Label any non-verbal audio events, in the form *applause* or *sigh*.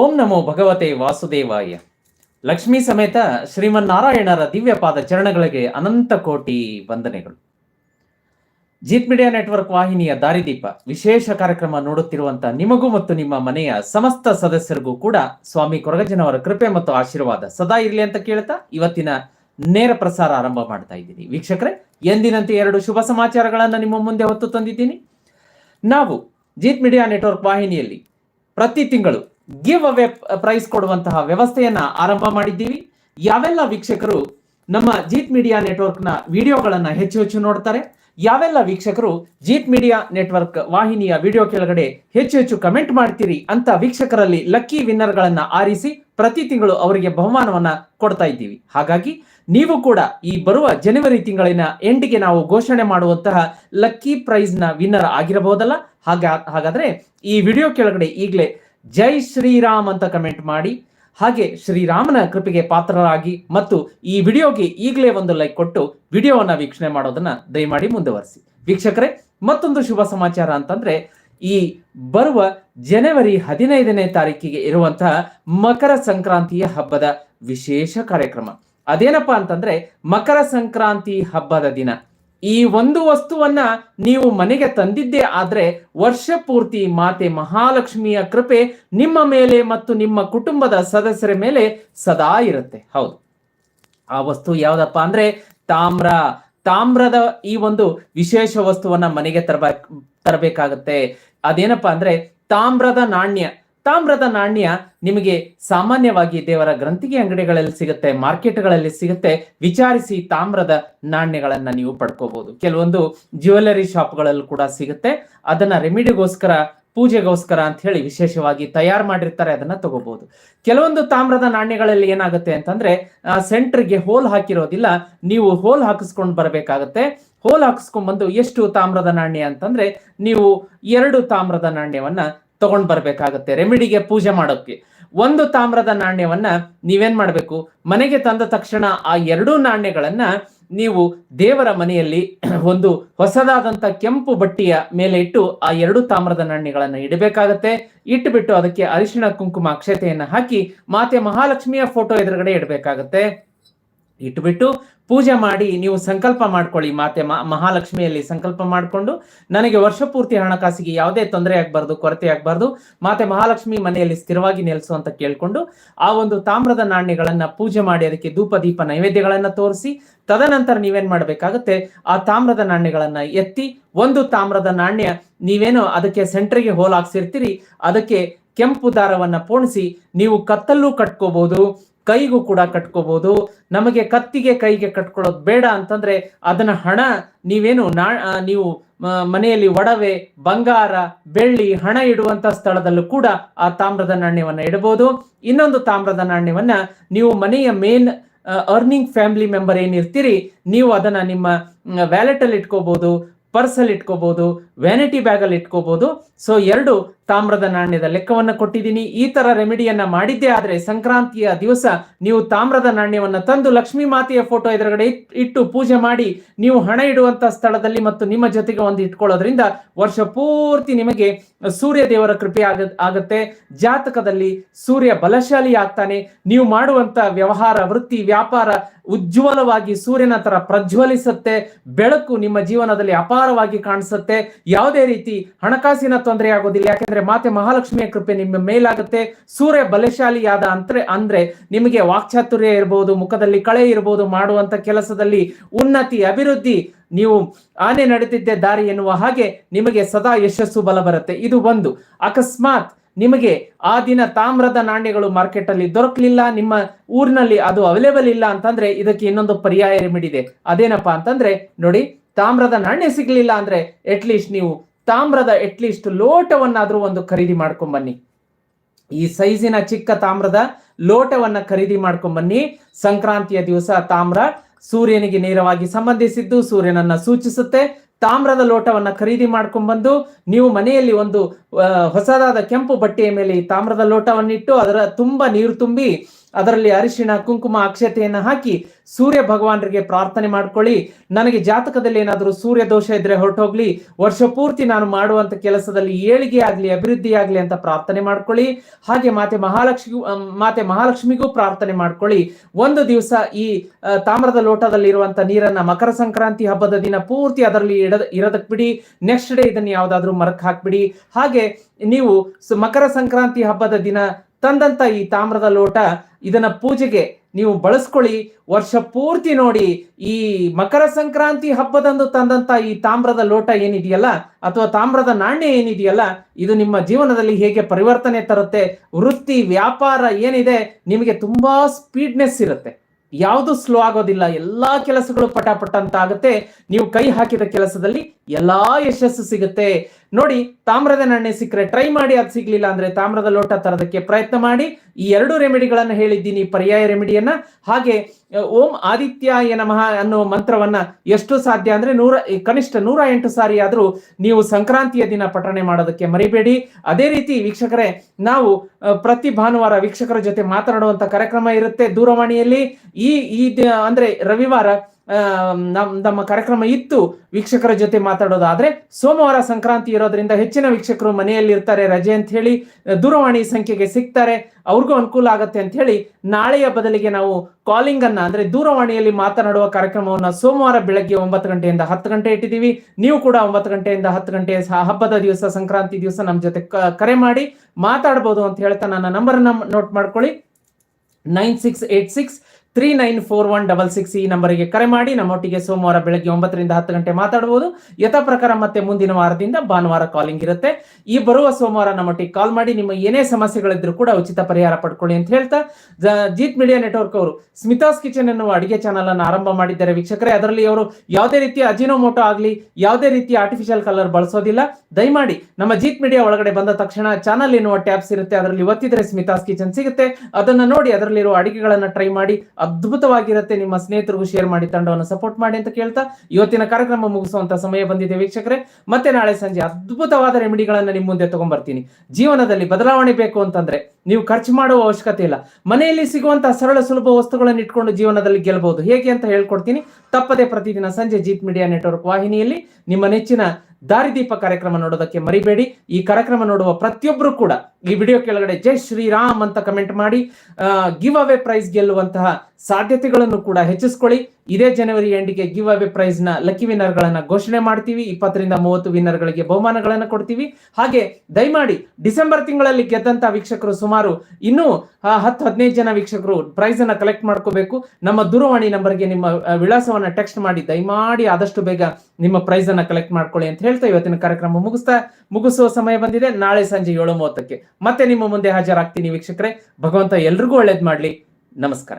ಓಂ ನಮೋ ಭಗವತೆ ವಾಸುದೇವಾಯ. ಲಕ್ಷ್ಮೀ ಸಮೇತ ಶ್ರೀಮನ್ನಾರಾಯಣರ ದಿವ್ಯಪಾದ ಚರಣಗಳಿಗೆ ಅನಂತ ಕೋಟಿ ವಂದನೆಗಳು. ಜೀತ್ ಮೀಡಿಯಾ ನೆಟ್ವರ್ಕ್ ವಾಹಿನಿಯ ದಾರಿದೀಪ. ವಿಶೇಷ ಕಾರ್ಯಕ್ರಮ ನೋಡುತ್ತಿರುವಂತಹ ನಿಮಗೂ ಮತ್ತು ನಿಮ್ಮ ಮನೆಯ ಸಮಸ್ತ ಸದಸ್ಯರಿಗೂ ಕೂಡ ಸ್ವಾಮಿ ಕೊರಗಜನವರ ಕೃಪೆ ಮತ್ತು ಆಶೀರ್ವಾದ ಸದಾ ಇರಲಿ ಅಂತ ಕೇಳ್ತಾ ಇವತ್ತಿನ ನೇರ ಪ್ರಸಾರ ಆರಂಭ ಮಾಡ್ತಾ ಇದ್ದೀನಿ. ವೀಕ್ಷಕರೇ, ಎಂದಿನಂತೆ ಎರಡು ಶುಭ ಸಮಾಚಾರಗಳನ್ನು ನಿಮ್ಮ ಮುಂದೆ ಹೊತ್ತು ತಂದಿದ್ದೀನಿ. ನಾವು ಜೀತ್ ಮೀಡಿಯಾ ನೆಟ್ವರ್ಕ್ ವಾಹಿನಿಯಲ್ಲಿ ಪ್ರತಿ ತಿಂಗಳು ಗಿವ್ ಅವೇ ಪ್ರೈಸ್ ಕೊಡುವಂತಹ ವ್ಯವಸ್ಥೆಯನ್ನ ಆರಂಭ ಮಾಡಿದ್ದೀವಿ. ಯಾವೆಲ್ಲ ವೀಕ್ಷಕರು ನಮ್ಮ ಜೀತ್ ಮೀಡಿಯಾ ನೆಟ್ವರ್ಕ್ನ ವಿಡಿಯೋಗಳನ್ನ ಹೆಚ್ಚು ಹೆಚ್ಚು ನೋಡ್ತಾರೆ, ಯಾವೆಲ್ಲ ವೀಕ್ಷಕರು ಜೀತ್ ಮೀಡಿಯಾ ನೆಟ್ವರ್ಕ್ ವಾಹಿನಿಯ ವಿಡಿಯೋ ಕೆಳಗಡೆ ಹೆಚ್ಚು ಹೆಚ್ಚು ಕಮೆಂಟ್ ಮಾಡ್ತೀರಿ ಅಂತ ವೀಕ್ಷಕರಲ್ಲಿ ಲಕ್ಕಿ ವಿನ್ನರ್ ಗಳನ್ನ ಆರಿಸಿ ಪ್ರತಿ ತಿಂಗಳು ಅವರಿಗೆ ಬಹುಮಾನವನ್ನ ಕೊಡ್ತಾ ಇದ್ದೀವಿ. ಹಾಗಾಗಿ ನೀವು ಕೂಡ ಈ ಬರುವ ಜನವರಿ ತಿಂಗಳಿನ ಎಂಡಿಗೆ ನಾವು ಘೋಷಣೆ ಮಾಡುವಂತಹ ಲಕ್ಕಿ ಪ್ರೈಸ್ನ ವಿನ್ನರ್ ಆಗಿರಬಹುದಲ್ಲ? ಹಾಗ, ಹಾಗಾದ್ರೆ ಈ ವಿಡಿಯೋ ಕೆಳಗಡೆ ಈಗಲೇ ಜೈ ಶ್ರೀರಾಮ್ ಅಂತ ಕಮೆಂಟ್ ಮಾಡಿ. ಹಾಗೆ ಶ್ರೀರಾಮನ ಕೃಪೆಗೆ ಪಾತ್ರರಾಗಿ ಮತ್ತು ಈ ವಿಡಿಯೋಗೆ ಈಗಲೇ ಒಂದು ಲೈಕ್ ಕೊಟ್ಟು ವಿಡಿಯೋವನ್ನು ವೀಕ್ಷಣೆ ಮಾಡೋದನ್ನ ದಯಮಾಡಿ ಮುಂದುವರಿಸಿ. ವೀಕ್ಷಕರೇ, ಮತ್ತೊಂದು ಶುಭ ಸಮಾಚಾರ ಅಂತಂದ್ರೆ, ಈ ಬರುವ ಜನವರಿ ಹದಿನೈದನೇ ತಾರೀಕಿಗೆ ಇರುವಂತಹ ಮಕರ ಸಂಕ್ರಾಂತಿಯ ಹಬ್ಬದ ವಿಶೇಷ ಕಾರ್ಯಕ್ರಮ. ಅದೇನಪ್ಪಾ ಅಂತಂದ್ರೆ, ಮಕರ ಸಂಕ್ರಾಂತಿ ಹಬ್ಬದ ದಿನ. ಈ ಒಂದು ವಸ್ತುವನ್ನ ನೀವು ಮನೆಗೆ ತಂದಿದ್ದೇ ಆದ್ರೆ ವರ್ಷ ಪೂರ್ತಿ ಮಾತೆ ಮಹಾಲಕ್ಷ್ಮಿಯ ಕೃಪೆ ನಿಮ್ಮ ಮೇಲೆ ಮತ್ತು ನಿಮ್ಮ ಕುಟುಂಬದ ಸದಸ್ಯರ ಮೇಲೆ ಸದಾ ಇರುತ್ತೆ. ಹೌದು. ಆ ವಸ್ತು ಯಾವ್ದಪ್ಪ ಅಂದ್ರೆ ತಾಮ್ರ. ತಾಮ್ರದ ಈ ಒಂದು ವಿಶೇಷ ವಸ್ತುವನ್ನ ಮನೆಗೆ ತರಬೇಕ್ ತರಬೇಕಾಗತ್ತೆ. ಅದೇನಪ್ಪಾ ಅಂದ್ರೆ ತಾಮ್ರದ ನಾಣ್ಯ. ತಾಮ್ರದ ನಾಣ್ಯ ನಿಮಗೆ ಸಾಮಾನ್ಯವಾಗಿ ದೇವರ ಗ್ರಂಥಿಗೆ ಅಂಗಡಿಗಳಲ್ಲಿ ಸಿಗುತ್ತೆ, ಮಾರ್ಕೆಟ್ಗಳಲ್ಲಿ ಸಿಗುತ್ತೆ. ವಿಚಾರಿಸಿ ತಾಮ್ರದ ನಾಣ್ಯಗಳನ್ನ ನೀವು ಪಡ್ಕೋಬಹುದು ಕೆಲವೊಂದು ಜ್ಯುವೆಲರಿ ಶಾಪ್ಗಳಲ್ಲೂ ಕೂಡ ಸಿಗುತ್ತೆ. ಅದನ್ನ ರೆಮಿಡಿಗೋಸ್ಕರ, ಪೂಜೆಗೋಸ್ಕರ ಅಂತ ಹೇಳಿ ವಿಶೇಷವಾಗಿ ತಯಾರು ಮಾಡಿರ್ತಾರೆ, ಅದನ್ನ ತಗೋಬಹುದು ಕೆಲವೊಂದು ತಾಮ್ರದ ನಾಣ್ಯಗಳಲ್ಲಿ ಏನಾಗುತ್ತೆ ಅಂತಂದ್ರೆ ಸೆಂಟ್ರಿಗೆ ಹೋಲ್ ಹಾಕಿರೋದಿಲ್ಲ, ನೀವು ಹೋಲ್ ಹಾಕಿಸ್ಕೊಂಡು ಬರಬೇಕಾಗತ್ತೆ. ಹೋಲ್ ಹಾಕಿಸ್ಕೊಂಡ್ ಬಂದು ಎಷ್ಟು ತಾಮ್ರದ ನಾಣ್ಯ ಅಂತಂದ್ರೆ, ನೀವು ಎರಡು ತಾಮ್ರದ ನಾಣ್ಯವನ್ನ ತಗೊಂಡ್ ಬರ್ಬೇಕಾಗತ್ತೆ, ರೆಮಿಡಿಗೆ ಪೂಜೆ ಮಾಡೋಕೆ. ಒಂದು ತಾಮ್ರದ ನಾಣ್ಯವನ್ನ ನೀವೇನ್ ಮಾಡ್ಬೇಕು? ಮನೆಗೆ ತಂದ ತಕ್ಷಣ ಆ ಎರಡೂ ನಾಣ್ಯಗಳನ್ನ ನೀವು ದೇವರ ಮನೆಯಲ್ಲಿ *clears throat* ಒಂದು ಹೊಸದಾದಂತ ಕೆಂಪು ಬಟ್ಟಿಯ ಮೇಲೆ ಇಟ್ಟು ಆ ಎರಡು ತಾಮ್ರದ ನಾಣ್ಯಗಳನ್ನ ಇಡಬೇಕಾಗತ್ತೆ. ಇಟ್ಟುಬಿಟ್ಟು ಅದಕ್ಕೆ ಅರಿಶಿಣ ಕುಂಕುಮ ಅಕ್ಷತೆಯನ್ನ ಹಾಕಿ ಮಾತೆ ಮಹಾಲಕ್ಷ್ಮಿಯ ಫೋಟೋ ಎದುರುಗಡೆ ಇಡಬೇಕಾಗತ್ತೆ. ಇಟ್ಬಿಟ್ಟು ಪೂಜೆ ಮಾಡಿ ನೀವು ಸಂಕಲ್ಪ ಮಾಡ್ಕೊಳ್ಳಿ. ಮಾತೆ ಮಹಾಲಕ್ಷ್ಮಿಯಲ್ಲಿ ಸಂಕಲ್ಪ ಮಾಡಿಕೊಂಡು ನನಗೆ ವರ್ಷ ಪೂರ್ತಿ ಹಣಕಾಸಿಗೆ ಯಾವುದೇ ತೊಂದರೆ ಆಗ್ಬಾರ್ದು, ಕೊರತೆ ಆಗಬಾರ್ದು. ಮಾತೆ ಮಹಾಲಕ್ಷ್ಮಿ ಮನೆಯಲ್ಲಿ ಸ್ಥಿರವಾಗಿ ನೆಲೆಸು ಅಂತ ಕೇಳ್ಕೊಂಡು ಆ ಒಂದು ತಾಮ್ರದ ನಾಣ್ಯಗಳನ್ನ ಪೂಜೆ ಮಾಡಿ ಅದಕ್ಕೆ ಧೂಪ, ದೀಪ, ನೈವೇದ್ಯಗಳನ್ನ ತೋರಿಸಿ ತದನಂತರ ನೀವೇನ್ ಮಾಡ್ಬೇಕಾಗತ್ತೆ? ಆ ತಾಮ್ರದ ನಾಣ್ಯಗಳನ್ನ ಎತ್ತಿ ಒಂದು ತಾಮ್ರದ ನಾಣ್ಯ ನೀವೇನು ಅದಕ್ಕೆ ಸೆಂಟ್ರಿಗೆ ಹೋಲ್ ಹಾಕ್ಸಿರ್ತೀರಿ, ಅದಕ್ಕೆ ಕೆಂಪು ದಾರವನ್ನ ಪೋಣಿಸಿ ನೀವು ಕತ್ತಲ್ಲೂ ಕಟ್ಕೋಬಹುದು ಕೈಗೂ ಕೂಡ ಕಟ್ಕೋಬಹುದು ನಮಗೆ ಕತ್ತಿಗೆ ಕೈಗೆ ಕಟ್ಕೊಳ್ಳೋದು ಬೇಡ ಅಂತಂದ್ರೆ ಅದನ್ನ ಹಣ, ನೀವೇನು ನಾ ನೀವು ಮನೆಯಲ್ಲಿ ಒಡವೆ, ಬಂಗಾರ, ಬೆಳ್ಳಿ, ಹಣ ಇಡುವಂತ ಸ್ಥಳದಲ್ಲೂ ಕೂಡ ಆ ತಾಮ್ರದ ನಾಣ್ಯವನ್ನ ಇಡಬಹುದು. ಇನ್ನೊಂದು ತಾಮ್ರದ ನಾಣ್ಯವನ್ನ ನೀವು ಮನೆಯ ಮೇನ್ ಅರ್ನಿಂಗ್ ಫ್ಯಾಮಿಲಿ ಮೆಂಬರ್ ಏನಿರ್ತೀರಿ, ನೀವು ಅದನ್ನ ನಿಮ್ಮ ವ್ಯಾಲೆಟ್ ಅಲ್ಲಿ ಇಟ್ಕೋಬಹುದು ಪರ್ಸಲ್ಲಿ ಇಟ್ಕೋಬಹುದು ವ್ಯಾನಿಟಿ ಬ್ಯಾಗ್ ಅಲ್ಲಿ ಇಟ್ಕೋಬಹುದು ಸೊ ಎರಡು ತಾಮ್ರದ ನಾಣ್ಯದ ಲೆಕ್ಕವನ್ನ ಕೊಟ್ಟಿದ್ದೀನಿ. ಈ ತರ ರೆಮಿಡಿಯನ್ನ ಮಾಡಿದ್ದೇ ಆದ್ರೆ ಸಂಕ್ರಾಂತಿಯ ದಿವಸ ನೀವು ತಾಮ್ರದ ನಾಣ್ಯವನ್ನ ತಂದು ಲಕ್ಷ್ಮೀ ಮಾತೆಯ ಫೋಟೋ ಎದುರುಗಡೆ ಇಟ್ಟು ಪೂಜೆ ಮಾಡಿ ನೀವು ಹಣ ಇಡುವಂತ ಸ್ಥಳದಲ್ಲಿ ಮತ್ತು ನಿಮ್ಮ ಜೊತೆಗೆ ಒಂದು ಇಟ್ಕೊಳ್ಳೋದ್ರಿಂದ ವರ್ಷ ಪೂರ್ತಿ ನಿಮಗೆ ಸೂರ್ಯ ದೇವರ ಕೃಪೆ ಆಗ, ಆಗತ್ತೆ. ಜಾತಕದಲ್ಲಿ ಸೂರ್ಯ ಬಲಶಾಲಿ ಆಗ್ತಾನೆ. ನೀವು ಮಾಡುವಂತ ವ್ಯವಹಾರ, ವೃತ್ತಿ, ವ್ಯಾಪಾರ ಉಜ್ವಲವಾಗಿ ಸೂರ್ಯನ ತರ ಪ್ರಜ್ವಲಿಸುತ್ತೆ. ಬೆಳಕು ನಿಮ್ಮ ಜೀವನದಲ್ಲಿ ಅಪಾರವಾಗಿ ಕಾಣಿಸುತ್ತೆ. ಯಾವುದೇ ರೀತಿ ಹಣಕಾಸಿನ ತೊಂದರೆ ಆಗೋದಿಲ್ಲ. ಯಾಕೆಂದ್ರೆ ಮಾತೆ ಮಹಾಲಕ್ಷ್ಮಿಯ ಕೃಪೆ ನಿಮ್ಮ ಮೇಲಾಗುತ್ತೆ. ಸೂರ್ಯ ಬಲಶಾಲಿಯಾದ ಅಂತ್ರೆ, ಅಂದ್ರೆ ನಿಮಗೆ ವಾಕ್ಚಾತುರ್ಯ ಇರಬಹುದು ಮುಖದಲ್ಲಿ ಕಳೆ ಇರಬಹುದು ಮಾಡುವಂತ ಕೆಲಸದಲ್ಲಿ ಉನ್ನತಿ, ಅಭಿವೃದ್ಧಿ ನೀವು ಆನೆ ನಡೆದಿದ್ದೆ ದಾರಿ ಎನ್ನುವ ಹಾಗೆ ನಿಮಗೆ ಸದಾ ಯಶಸ್ಸು ಬಲ ಬರುತ್ತೆ. ಇದು ಒಂದು. ಅಕಸ್ಮಾತ್ ನಿಮಗೆ ಆ ದಿನ ತಾಮ್ರದ ನಾಣ್ಯಗಳು ಮಾರ್ಕೆಟ್ ಅಲ್ಲಿ ದೊರಕಲಿಲ್ಲ, ನಿಮ್ಮ ಊರಿನಲ್ಲಿ ಅದು ಅವೈಲೇಬಲ್ ಇಲ್ಲ ಅಂತಂದ್ರೆ ಇದಕ್ಕೆ ಇನ್ನೊಂದು ಪರ್ಯಾಯ ರೆಮಿಡಿ ಇದೆ. ಅದೇನಪ್ಪಾ ಅಂತಂದ್ರೆ ನೋಡಿ ತಾಮ್ರದ ನಾಣ್ಯ ಸಿಗ್ಲಿಲ್ಲ ಅಂದ್ರೆ ಅಟ್ಲೀಸ್ಟ್ ನೀವು ತಾಮ್ರದ ಅಟ್ಲೀಸ್ಟ್ ಲೋಟವನ್ನಾದ್ರೂ ಒಂದು ಖರೀದಿ ಮಾಡ್ಕೊಂಡ್ ಬನ್ನಿ. ಈ ಸೈಜಿನ ಚಿಕ್ಕ ತಾಮ್ರದ ಲೋಟವನ್ನ ಖರೀದಿ ಮಾಡ್ಕೊಂಡ್ ಬನ್ನಿ. ಸಂಕ್ರಾಂತಿಯ ದಿವಸ ತಾಮ್ರ ಸೂರ್ಯನಿಗೆ ನೇರವಾಗಿ ಸಂಬಂಧಿಸಿದ್ದು ಸೂರ್ಯನನ್ನ ಸೂಚಿಸುತ್ತೆ. ತಾಮ್ರದ ಲೋಟವನ್ನ ಖರೀದಿ ಮಾಡ್ಕೊಂಡ್ ಬಂದು ನೀವು ಮನೆಯಲ್ಲಿ ಒಂದು ಹೊಸದಾದ ಕೆಂಪು ಬಟ್ಟೆಯ ಮೇಲೆ ಈ ತಾಮ್ರದ ಲೋಟವನ್ನಿಟ್ಟು ಅದರ ತುಂಬಾ ನೀರು ತುಂಬಿ ಅದರಲ್ಲಿ ಅರಿಶಿಣ, ಕುಂಕುಮ, ಅಕ್ಷತೆಯನ್ನು ಹಾಕಿ ಸೂರ್ಯ ಭಗವಾನರಿಗೆ ಪ್ರಾರ್ಥನೆ ಮಾಡ್ಕೊಳ್ಳಿ. ನನಗೆ ಜಾತಕದಲ್ಲಿ ಏನಾದರೂ ಸೂರ್ಯ ದೋಷ ಇದ್ರೆ ಹೊರಟೋಗ್ಲಿ. ವರ್ಷ ಪೂರ್ತಿ ನಾನು ಮಾಡುವಂತ ಕೆಲಸದಲ್ಲಿ ಏಳಿಗೆ ಆಗ್ಲಿ, ಅಭಿವೃದ್ಧಿ ಆಗ್ಲಿ ಅಂತ ಪ್ರಾರ್ಥನೆ ಮಾಡ್ಕೊಳ್ಳಿ. ಹಾಗೆ ಮಾತೆ ಮಹಾಲಕ್ಷ್ಮಿಗೂ ಮಾತೆ ಮಹಾಲಕ್ಷ್ಮಿಗೂ ಪ್ರಾರ್ಥನೆ ಮಾಡ್ಕೊಳ್ಳಿ. ಒಂದು ದಿವಸ ಈ ತಾಮ್ರದ ತಾಮ್ರದ ಲೋಟದಲ್ಲಿರುವಂತ ನೀರನ್ನ ಮಕರ ಸಂಕ್ರಾಂತಿ ಹಬ್ಬದ ದಿನ ಪೂರ್ತಿ ಅದರಲ್ಲಿ ಇಡದ ಬಿಡಿ. ನೆಕ್ಸ್ಟ್ ಡೇ ಇದನ್ನ ಯಾವ್ದಾದ್ರು ಮರಕ್ ಹಾಕ್ಬಿಡಿ. ಹಾಗೆ ನೀವು ಮಕರ ಸಂಕ್ರಾಂತಿ ಹಬ್ಬದ ದಿನ ತಂದಂತ ಈ ತಾಮ್ರದ ಲೋಟ ಇದನ್ನ ಪೂಜೆಗೆ ನೀವು ಬಳಸ್ಕೊಳ್ಳಿ. ವರ್ಷ ಪೂರ್ತಿ ನೋಡಿ ಈ ಮಕರ ಸಂಕ್ರಾಂತಿ ಹಬ್ಬದಂದು ತಂದಂತ ಈ ತಾಮ್ರದ ಲೋಟ ಏನಿದೆಯಲ್ಲ ಅಥವಾ ತಾಮ್ರದ ನಾಣ್ಯ ಏನಿದೆಯಲ್ಲ ಇದು ನಿಮ್ಮ ಜೀವನದಲ್ಲಿ ಹೇಗೆ ಪರಿವರ್ತನೆ ತರುತ್ತೆ, ವೃತ್ತಿ ವ್ಯಾಪಾರ ಏನಿದೆ ನಿಮಗೆ ತುಂಬಾ ಸ್ಪೀಡ್ನೆಸ್ ಇರುತ್ತೆ. ಯಾವುದು ಸ್ಲೋ ಆಗೋದಿಲ್ಲ, ಎಲ್ಲಾ ಕೆಲಸಗಳು ಪಟಾಪಟ ಅಂತ ಆಗುತ್ತೆ ನೀವು ಕೈ ಹಾಕಿದ ಕೆಲಸದಲ್ಲಿ ಎಲ್ಲಾ ಯಶಸ್ಸು ಸಿಗುತ್ತೆ. ನೋಡಿ, ತಾಮ್ರದ ನಾಣ್ಯ ಸಿಕ್ಕರೆ ಟ್ರೈ ಮಾಡಿ, ಅದು ಸಿಗ್ಲಿಲ್ಲ ಅಂದ್ರೆ ತಾಮ್ರದ ಲೋಟ ತರೋದಕ್ಕೆ ಪ್ರಯತ್ನ ಮಾಡಿ. ಈ ಎರಡು ರೆಮಿಡಿಗಳನ್ನ ಹೇಳಿದ್ದೀನಿ ಪರ್ಯಾಯ ರೆಮಿಡಿಯನ್ನ. ಹಾಗೆ ಓಂ ಆದಿತ್ಯಾಯ ನಮಃ ಅನ್ನೋ ಮಂತ್ರವನ್ನ ಎಷ್ಟು ಸಾಧ್ಯ ಅಂದ್ರೆ ನೂರ ಕನಿಷ್ಠ ನೂರ ಎಂಟು ಸಾರಿ ಆದ್ರೂ ನೀವು ಸಂಕ್ರಾಂತಿಯ ದಿನ ಪಠಣೆ ಮಾಡೋದಕ್ಕೆ ಮರಿಬೇಡಿ. ಅದೇ ರೀತಿ ವೀಕ್ಷಕರೇ, ನಾವು ಪ್ರತಿ ಭಾನುವಾರ ವೀಕ್ಷಕರ ಜೊತೆ ಮಾತನಾಡುವಂತ ಕಾರ್ಯಕ್ರಮ ಇರುತ್ತೆ ದೂರವಾಣಿಯಲ್ಲಿ. ಈ ಈ ಅಂದ್ರೆ ರವಿವಾರ ನಮ್, ನಮ್ಮ ಕಾರ್ಯಕ್ರಮ ಇತ್ತು ವೀಕ್ಷಕರ ಜೊತೆ ಮಾತಾಡೋದಾದ್ರೆ ಸೋಮವಾರ ಸಂಕ್ರಾಂತಿ ಇರೋದ್ರಿಂದ ಹೆಚ್ಚಿನ ವೀಕ್ಷಕರು ಮನೆಯಲ್ಲಿ ಇರ್ತಾರೆ ರಜೆ ಅಂತ ಹೇಳಿ ದೂರವಾಣಿ ಸಂಖ್ಯೆಗೆ ಸಿಗ್ತಾರೆ, ಅವ್ರಿಗೂ ಅನುಕೂಲ ಆಗತ್ತೆ ಅಂತ ಹೇಳಿ ನಾಳೆಯ ಬದಲಿಗೆ ನಾವು ಕಾಲಿಂಗ್ ಅನ್ನ, ಅಂದ್ರೆ ದೂರವಾಣಿಯಲ್ಲಿ ಮಾತನಾಡುವ ಕಾರ್ಯಕ್ರಮವನ್ನ ಸೋಮವಾರ ಬೆಳಗ್ಗೆ ಒಂಬತ್ತು ಗಂಟೆಯಿಂದ ಹತ್ತು ಗಂಟೆ ಇಟ್ಟಿದ್ದೀವಿ. ನೀವು ಕೂಡ ಒಂಬತ್ತು ಗಂಟೆಯಿಂದ ಹತ್ತು ಗಂಟೆ ಹಬ್ಬದ ದಿವಸ, ಸಂಕ್ರಾಂತಿ ದಿವಸ ನಮ್ಮ ಜೊತೆ ಕರೆ ಮಾಡಿ ಮಾತಾಡ್ಬೋದು ಅಂತ ಹೇಳ್ತಾ ನನ್ನ ನಂಬರ್ ನೋಟ್ ಮಾಡ್ಕೊಳ್ಳಿ. Nine six eight six three nine four one double six ಈ ನಂಬರಿಗೆ ಕರೆ ಮಾಡಿ. ನಮ್ಮೊಟ್ಟಿಗೆ ಸೋಮವಾರ ಬೆಳಗ್ಗೆ ಒಂಬತ್ತರಿಂದ ಹತ್ತು ಗಂಟೆ ಮಾತಾಡಬಹುದು. ಯಥಾ ಪ್ರಕಾರ ಮತ್ತೆ ಮುಂದಿನ ವಾರದಿಂದ ಭಾನುವಾರ ಕಾಲಿಂಗ್ ಇರುತ್ತೆ. ಈ ಬರುವ ಸೋಮವಾರ ನಮ್ಮೊಟ್ಟಿಗೆ ಕಾಲ್ ಮಾಡಿ. ನಿಮ್ಮ ಏನೇ ಸಮಸ್ಯೆಗಳಿದ್ರು ಕೂಡ ಉಚಿತ ಪರಿಹಾರ ಪಡ್ಕೊಳ್ಳಿ ಅಂತ ಹೇಳ್ತಾ ಜೀತ್ ಮೀಡಿಯಾ ನೆಟ್ವರ್ಕ್ ಅವರು ಸ್ಮಿತಾಸ್ ಕಿಚನ್ ಎನ್ನುವ ಅಡಿಗೆ ಚಾನಲ್ ಅನ್ನು ಆರಂಭ ಮಾಡಿದ್ದಾರೆ. ವೀಕ್ಷಕರೇ, ಅದರಲ್ಲಿ ಅವರು ಯಾವುದೇ ರೀತಿಯ ಅಜಿನೋಮೋಟೋ ಆಗಲಿ, ಯಾವುದೇ ರೀತಿಯ ಆರ್ಟಿಫಿಷಿಯಲ್ ಕಲರ್ ಬಳಸೋದಿಲ್ಲ. ದಯಮಾಡಿ ನಮ್ಮ ಜೀತ್ ಮೀಡಿಯಾ ಒಳಗಡೆ ಬಂದ ತಕ್ಷಣ ಚಾನಲ್ ಎನ್ನುವ ಟ್ಯಾಬ್ಸ್ ಇರುತ್ತೆ. ಅದರಲ್ಲಿ ಒತ್ತಿದ್ರೆ ಸ್ಮಿತಾಸ್ ಕಿಚನ್ ಸಿಗುತ್ತೆ. ಅದನ್ನ ನೋಡಿ, ಅದರಲ್ಲಿರುವ ಅಡಿಗೆಗಳನ್ನ ಟ್ರೈ ಮಾಡಿ ಅದ್ಭುತವಾಗಿರುತ್ತೆ. ನಿಮ್ಮ ಸ್ನೇಹಿತರಿಗೂ ಶೇರ್ ಮಾಡಿ, ತಂಡವನ್ನು ಸಪೋರ್ಟ್ ಮಾಡಿ ಅಂತ ಕೇಳ್ತಾ ಇವತ್ತಿನ ಕಾರ್ಯಕ್ರಮ ಮುಗಿಸುವಂತ ಸಮಯ ಬಂದಿದೆ ವೀಕ್ಷಕರೇ. ಮತ್ತೆ ನಾಳೆ ಸಂಜೆ ಅದ್ಭುತವಾದ ರೆಮಿಡಿಗಳನ್ನ ನಿಮ್ಮ ಮುಂದೆ ತಗೊಂಡ್ಬರ್ತೀನಿ ಜೀವನದಲ್ಲಿ ಬದಲಾವಣೆ ಬೇಕು ಅಂತಂದ್ರೆ ನೀವು ಖರ್ಚು ಮಾಡುವ ಅವಶ್ಯಕತೆ ಇಲ್ಲ. ಮನೆಯಲ್ಲಿ ಸಿಗುವಂತಹ ಸರಳ ಸುಲಭ ವಸ್ತುಗಳನ್ನು ಇಟ್ಕೊಂಡು ಜೀವನದಲ್ಲಿ ಗೆಲ್ಲಬಹುದು ಹೇಗೆ ಅಂತ ಹೇಳ್ಕೊಡ್ತೀನಿ. ತಪ್ಪದೆ ಪ್ರತಿದಿನ ಸಂಜೆ ಜೀತ್ ಮೀಡಿಯಾ ನೆಟ್ವರ್ಕ್ ವಾಹಿನಿಯಲ್ಲಿ ನಿಮ್ಮ ನೆಚ್ಚಿನ ದಾರಿದೀಪ ಕಾರ್ಯಕ್ರಮ ನೋಡೋದಕ್ಕೆ ಮರಿಬೇಡಿ. ಈ ಕಾರ್ಯಕ್ರಮ ನೋಡುವ ಪ್ರತಿಯೊಬ್ಬರು ಕೂಡ ಈ ವಿಡಿಯೋ ಕೆಳಗಡೆ ಜೈ ಶ್ರೀರಾಮ್ ಅಂತ ಕಮೆಂಟ್ ಮಾಡಿ ಗಿವ್ ಅವೇ ಪ್ರೈಸ್ ಗೆಲ್ಲುವಂತಹ ಸಾಧ್ಯತೆಗಳನ್ನು ಕೂಡ ಹೆಚ್ಚಿಸ್ಕೊಳ್ಳಿ. ಇದೇ ಜನವರಿ ಎಂಡಿಗೆ ಗಿವ್ ಅವೇ ಪ್ರೈಸ್ನ ಲಕ್ಕಿ ವಿನ್ನರ್ ಗಳನ್ನ ಘೋಷಣೆ ಮಾಡ್ತೀವಿ. ಇಪ್ಪತ್ತರಿಂದ ಮೂವತ್ತು ವಿನ್ನರ್ ಗಳಿಗೆ ಬಹುಮಾನಗಳನ್ನ ಕೊಡ್ತೀವಿ. ಹಾಗೆ ದಯಮಾಡಿ ಡಿಸೆಂಬರ್ ತಿಂಗಳಲ್ಲಿ ಗೆದ್ದಂತ ವೀಕ್ಷಕರು ಸುಮಾರು ಇನ್ನೂ ಹತ್ತು, ಹದಿನೈದು ಜನ ವೀಕ್ಷಕರು ಪ್ರೈಸ್ ಅನ್ನ ಕಲೆಕ್ಟ್ ಮಾಡ್ಕೋಬೇಕು. ನಮ್ಮ ದೂರವಾಣಿ ನಂಬರ್ಗೆ ನಿಮ್ಮ ವಿಳಾಸವನ್ನ ಟೆಕ್ಸ್ಟ್ ಮಾಡಿ, ದಯಮಾಡಿ ಆದಷ್ಟು ಬೇಗ ನಿಮ್ಮ ಪ್ರೈಸ್ ಅನ್ನ ಕಲೆಕ್ಟ್ ಮಾಡ್ಕೊಳ್ಳಿ ಅಂತ ಹೇಳ್ತಾ ಇವತ್ತಿನ ಕಾರ್ಯಕ್ರಮ ಮುಗಿಸ್ತಾ, ಮುಗಿಸುವ ಸಮಯ ಬಂದಿದೆ. ನಾಳೆ ಸಂಜೆ ಏಳು ಮೂವತ್ತಕ್ಕೆ ಮತ್ತೆ ನಿಮ್ಮ ಮುಂದೆ ಹಾಜರಾಗ್ತೀನಿ ವೀಕ್ಷಕರೇ. ಭಗವಂತ ಎಲ್ರಿಗೂ ಒಳ್ಳೇದ್ ಮಾಡ್ಲಿ. ನಮಸ್ಕಾರ.